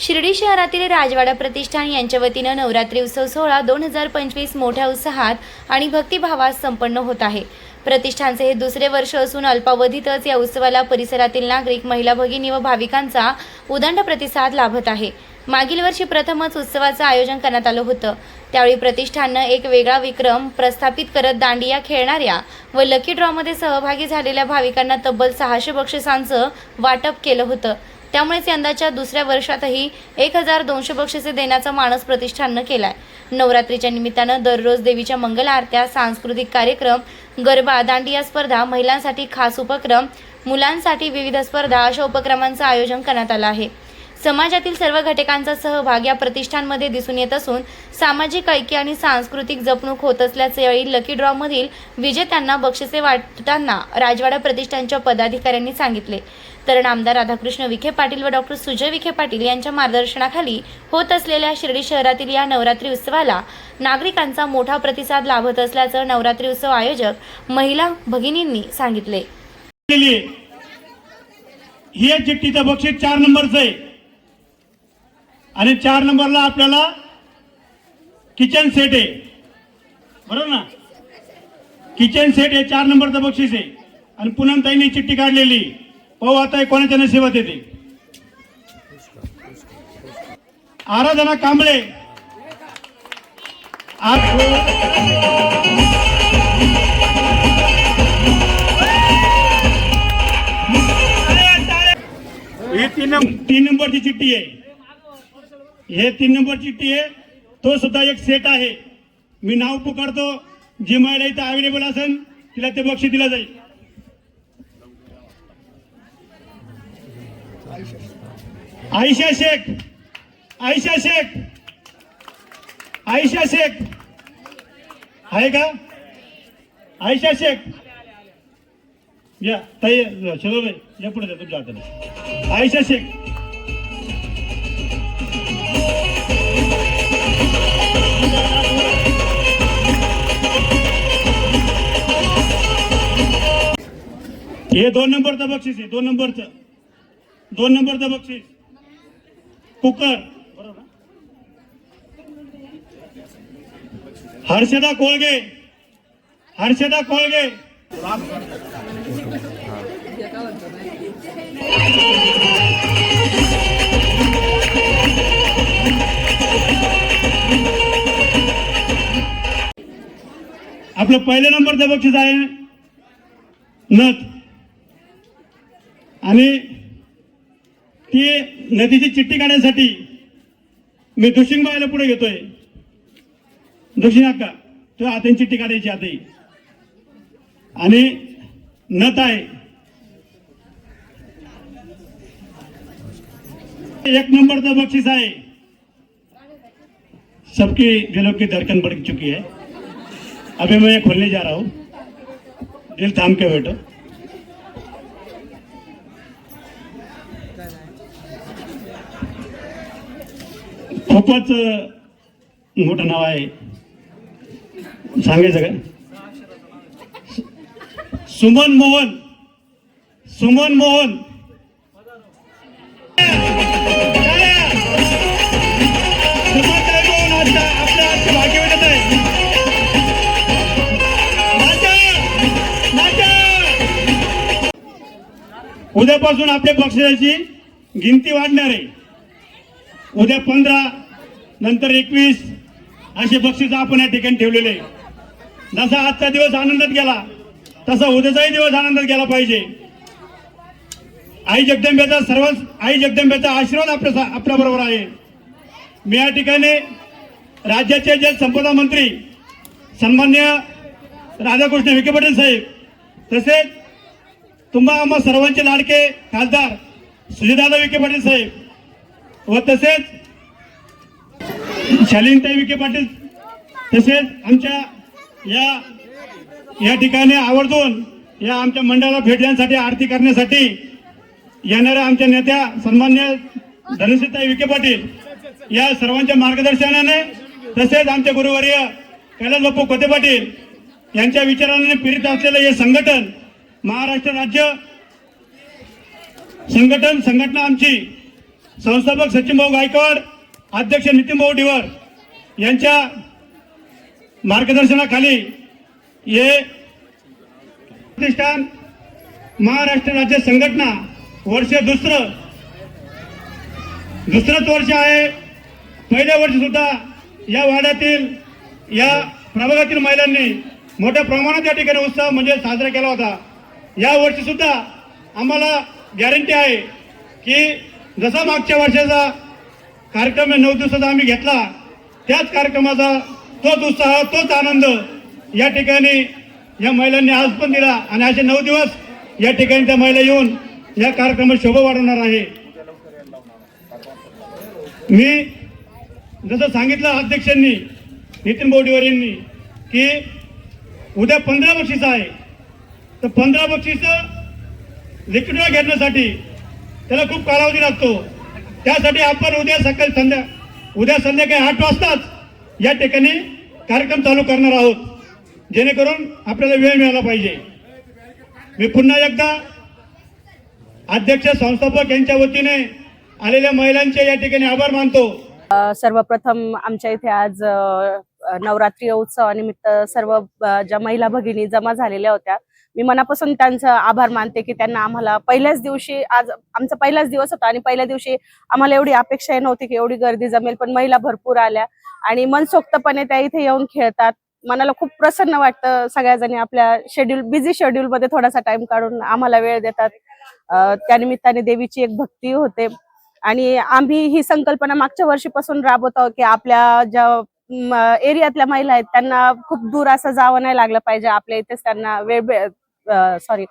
शिर्डी शहरातील राजवाडा प्रतिष्ठान यांच्या वतीनं नवरात्री उत्सव सोहळा दोन हजार पंचवीस मोठ्या उत्साहात आणि भक्तिभावात संपन्न होत आहे. प्रतिष्ठानचे हे दुसरे वर्ष असून अल्पावधीतच या उत्सवाला परिसरातील नागरिक महिला भगिनी व भाविकांचा उदंड प्रतिसाद लाभत आहे. मागील वर्षी प्रथमच उत्सवाचं आयोजन करण्यात आलं होतं. त्यावेळी प्रतिष्ठाननं एक वेगळा विक्रम प्रस्थापित करत दांडिया खेळणाऱ्या व लकी ड्रॉमध्ये सहभागी झालेल्या भाविकांना तब्बल सहाशे बक्षिसांचं वाटप केलं होतं. त्यामुळेच यंदाच्या दुसऱ्या वर्षातही एक हजार दोनशे बक्षिसे देण्याचा मानस प्रतिष्ठाननं केलाय. नवरात्रीच्या निमित्तानं दररोज देवीच्या मंगल आरत्या सांस्कृतिक कार्यक्रम गरबा दांडिया स्पर्धा महिलांसाठी खास उपक्रम मुलांसाठी विविध स्पर्धा अशा उपक्रमांचं आयोजन करण्यात आलं आहे. समाजातील सर्व घटकांचा सहभाग या प्रतिष्ठानमध्ये दिसून येत असून सामाजिक ऐक्य आणि सांस्कृतिक जपणूक होत असल्याचे यावेळी लकी ड्रॉमधील विजेत्यांना बक्षिसे वाटताना राजवाडा प्रतिष्ठानच्या पदाधिकाऱ्यांनी सांगितले. तर आमदार राधाकृष्ण विखे पाटील व डॉक्टर सुजय विखे पाटील यांच्या मार्गदर्शनाखाली होत असलेल्या शिर्डी शहरातील या नवरात्री उत्सवाला नागरिकांचा मोठा प्रतिसाद लाभत असल्याचं नवरात्री उत्सव आयोजक महिला भगिनींनी सांगितले. हे आहे. चिठ्ठीचं बक्षीस चार नंबरचं आहे. आणि चार नंबरला आपल्याला किचन सेट आहे. बरोबर ना? किचन सेट हे चार नंबरचं बक्षीस आहे. आणि पुनमताईने चिठ्ठी काढलेली. पाहू आता हे कोणाच्या नशिबात येते आराधना कांबळे. ही तीन तीन नंबरची चिठ्ठी आहे. हे तीन नंबर चिठ्ठी आहे. तो सुद्धा एक सेट आहे. मी नाव पुकारतो. जी महिला इथं अवेलेबल असेल तिला ते बक्षीस दिलं जाईल. आयशा शेख आयशा शेख आयशा शेख. आहे का? आयशा शेख. या ताई शोभाबाई या पुढे द्या तुमच्या हाताने. आयशा शेख. हे दोन नंबरचं बक्षीस आहे दोन नंबरचं. दोन नंबरचं बक्षीस. कुकर. हर्षदा कोळगे. हर्षदा कोळगे. आपलं पहिल्या नंबरचं बक्षीस आहे नथ. आणि ती नदीची चिठ्ठी काढण्यासाठी मी दुशिंगबाईला पुढे घेतोय. दुशिंग अक्का तो हाताने चिठ्ठी काढायची आताही आणि नथ आहे. एक नंबरचं बक्षीस आहे. सबकी दिलों की धड़कन बढ़ चुकी है. अभी मैं खोलने जा रहा हूं. दिल थाम के बैठो. खूपच मोठं नाव आहे. सांगायचं का? सुमन मोहन. सुमन मोहन. आपल्या आहे उद्यापासून आपल्या पक्षाची गिनती वाढणार आहे. उद्या पंधरा नंतर एकवीस. असे बक्षीस आपण या ठिकाणी ठेवलेले जसा आजचा दिवस आनंदात गेला तसा उद्याचाही दिवस आनंदात गेला पाहिजे. आई जगदंब्याचा सर्व आई जगदंब्याचा आशीर्वाद आपल्या आपल्या बरोबर आहे. मी या ठिकाणी राज्याचे जे संपदा मंत्री सन्मान्य राधाकृष्ण विखे पाटील साहेब तसेच तुम्हा आम्हा सर्वांचे लाडके खासदार सुजयदादा विखे पाटील साहेब व तसेच शालीनताई विखे पाटील तसेच आमच्या या या ठिकाणी आवर्जून या आमच्या मंडळाला भेटण्यासाठी आरती करण्यासाठी येणाऱ्या आमच्या नेत्या सन्मान्य धनुष्यताई विखे पाटील या सर्वांच्या मार्गदर्शनाने तसेच आमचे गुरुवर्य कैलास बापू कोते पाटील यांच्या विचाराने प्रेरित असलेलं हे संघटन महाराष्ट्र राज्य संघटन संघटना आमची संस्थापक सचिनभाऊ गायकवाड अध्यक्ष नितीनभाऊ डिवर यांच्या मार्गदर्शनाखाली हे प्रतिष्ठान महाराष्ट्र राज्य संघटना वर्ष दुसरं दुसरंच वर्ष आहे. पहिल्या वर्षी सुद्धा या वाड्यातील या प्रभागातील महिलांनी मोठ्या प्रमाणात या ठिकाणी उत्सव म्हणजे साजरा केला होता. या वर्षी सुद्धा आम्हाला गॅरंटी आहे की जसा मागच्या वर्षाचा कार्यक्रम नऊ दिवसाचा आम्ही घेतला. त्याच कार्यक्रमाचा तोच उत्साह तोच आनंद या ठिकाणी या महिलांनी आज पण दिला. आणि असे नऊ दिवस या ठिकाणी त्या महिला येऊन या कार्यक्रमात शोभा वाढवणार आहे. मी जसं सांगितलं अध्यक्षांनी नितीन बोडीवर यांनी की उद्या पंधरा बक्षीस आहे. तर पंधरा बक्षीस लिक्विडला घेण्यासाठी त्याला खूप कालावधी लागतो. त्यासाठी आपण उद्या सकाळी संध्या उद्या संध्याकाळी आठ वाजताच या ठिकाणी कार्यक्रम चालू करणार आहोत. जेणेकरून आपल्याला वेळ मिळाला पाहिजे. मी पुन्हा एकदा अध्यक्ष संस्थापक यांच्या वतीने आलेल्या महिलांचे या ठिकाणी आभार मानतो. सर्वप्रथम आमच्या इथे आज नवरात्री उत्सवानिमित्त सर्व ज्या महिला भगिनी जमा झालेल्या होत्या मी मनापासून त्यांचं आभार मानते की त्यांना आम्हाला पहिल्याच दिवशी आज आमचा पहिलाच दिवस होता आणि पहिल्या दिवशी आम्हाला एवढी अपेक्षाही नव्हती की एवढी गर्दी जमेल पण महिला भरपूर आल्या आणि मनसोक्तपणे त्या इथे येऊन खेळतात. मनाला खूप प्रसन्न वाटतं सगळ्या जणी आपल्या शेड्यूल बिझी शेड्यूल मध्ये थोडासा टाइम काढून आम्हाला वेळ देतात. त्यानिमित्ताने देवीची एक भक्ती होते. आणि आम्ही ही संकल्पना मागच्या वर्षीपासून राबवतो की आपल्या ज्या एरियातल्या महिला आहेत त्यांना खूप दूर असं जावं नाही लागलं पाहिजे. आपल्या इथेच त्यांना वेळ सॉरी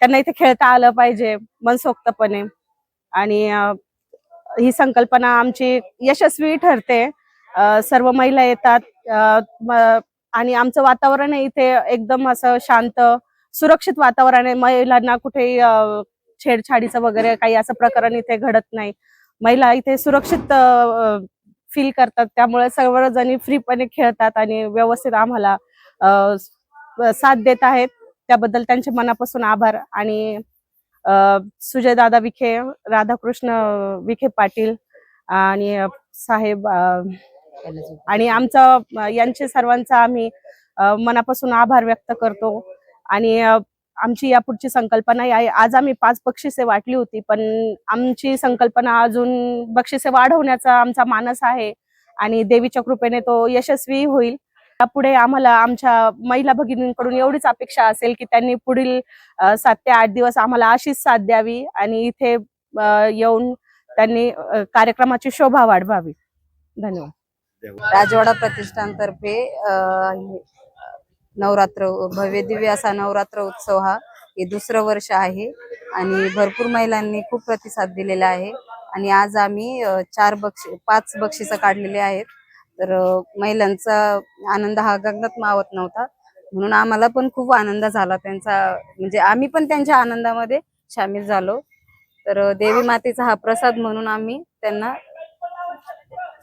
त्यांना इथे खेळता आलं पाहिजे मनसोक्तपणे. आणि ही संकल्पना आमची यशस्वी ठरते. सर्व महिला येतात. आणि आमचं वातावरण आहे इथे एकदम असं शांत सुरक्षित वातावरण आहे. महिलांना कुठेही अ, छेडछाडीचं वगैरे काही असं प्रकरण इथे घडत नाही. महिला इथे सुरक्षित फील करतात. त्यामुळे सर्वजणी फ्रीपणे खेळतात आणि व्यवस्थित आम्हाला साथ देत आहेत. त्याबद्दल त्यांचे मनापासून आभार. आणि सुजय दादा विखे राधाकृष्ण विखे पाटील आणि साहेब आणि आमचा यांचे सर्वांचा आम्ही मनापासून आभार व्यक्त करतो. आणि आमची यापुढची संकल्पना या आहे आज आम्ही पाच बक्षिसे वाटली होती पण आमची संकल्पना अजून बक्षिसे वाढवण्याचा आमचा मानस आहे. आणि देवीच्या कृपेने तो यशस्वी होईल. यापुढे आम्हाला आमच्या महिला भगिनींकडून एवढीच अपेक्षा असेल की त्यांनी पुढील सात ते आठ दिवस आम्हाला अशीच साथ द्यावी आणि इथे येऊन त्यांनी कार्यक्रमाची शोभा वाढवावी. धन्यवाद. राजवाडा प्रतिष्ठानतर्फे नवरात्र भव्य दिव्य असा नवरात्र उत्सव हा हे दुसरं वर्ष आहे आणि भरपूर महिलांनी खूप प्रतिसाद दिलेला आहे. आणि आज आम्ही चार बक्षी पाच बक्षिसं काढलेले आहेत. तर महिलांचा आनंद हा गगनात मावत नव्हता. म्हणून आम्हाला पण खूप आनंद झाला त्यांचा म्हणजे आम्ही पण त्यांच्या आनंदामध्ये सामील झालो. तर देवी मातेचा हा प्रसाद म्हणून आम्ही त्यांना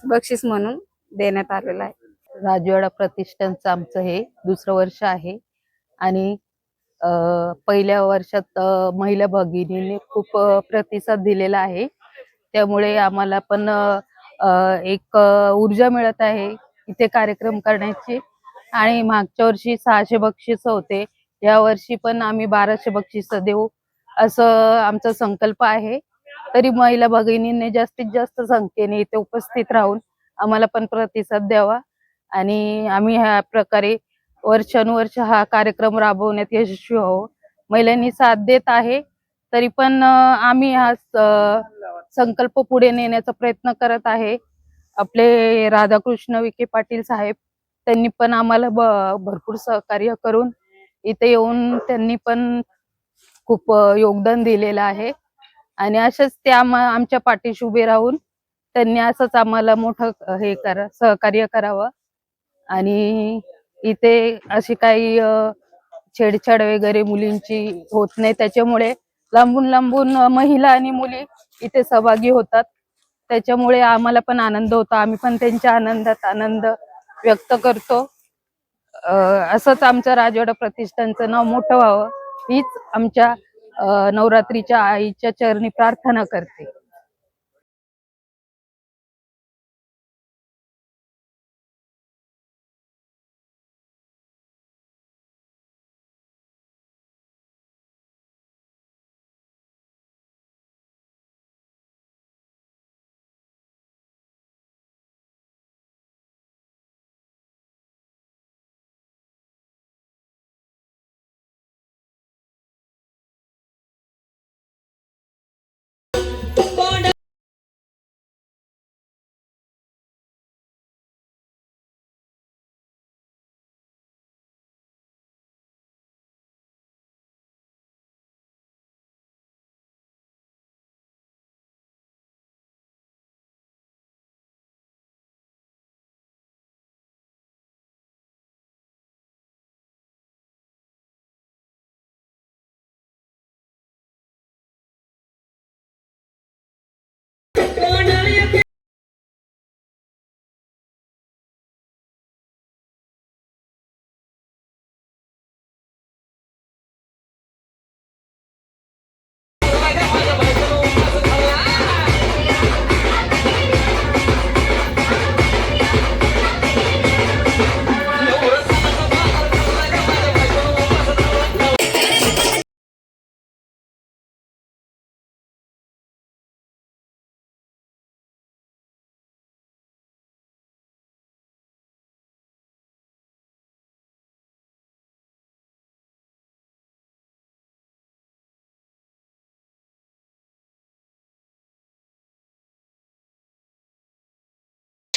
बक्षीस म्हणून देण्यात आलेला आहे. राजवाडा प्रतिष्ठानचं आमचं हे दुसरं वर्ष आहे. आणि पहिल्या वर्षात महिला भगिनीने खूप प्रतिसाद दिलेला आहे. त्यामुळे आम्हाला पण एक ऊर्जा मिळत आहे इथे कार्यक्रम करण्याची. आणि मागच्या वर्षी सहाशे बक्षीस होते. या वर्षी पण आम्ही बाराशे बक्षीस देऊ असं आमचा संकल्प आहे. तरी महिला भगिनींनी जास्तीत जास्त संख्येने इथे उपस्थित राहून आम्हाला पण प्रतिसाद द्यावा. आणि आम्ही ह्या प्रकारे वर्षानुवर्ष हा कार्यक्रम राबवण्यात यशस्वी हो महिलांनी साथ देत आहे. तरी पण आम्ही हा संकल्प पुढे नेण्याचा प्रयत्न करत आहे. आपले राधाकृष्ण विखे पाटील साहेब त्यांनी पण आम्हाला ब- भरपूर सहकार्य करून इथे येऊन त्यांनी पण खूप योगदान दिलेलं आहे. आणि असेच ते आमच्या पाठीशी उभे राहून त्यांनी असंच आम्हाला मोठं हे करा सहकार्य करावं. आणि इथे अशी काही छेडछाड वगैरे मुलींची होत नाही. त्याच्यामुळे लांबून लांबून महिला आणि मुली इथे सहभागी होतात. त्याच्यामुळे आम्हाला पण आनंद होतो. आम्ही पण त्यांच्या आनंदात आनंद व्यक्त करतो. अ, असंच आमच्या राजवाडा प्रतिष्ठानचं नाव मोठं व्हावं. हीच आमच्या नवरात्रीच्या आईच्या चरणी प्रार्थना करते.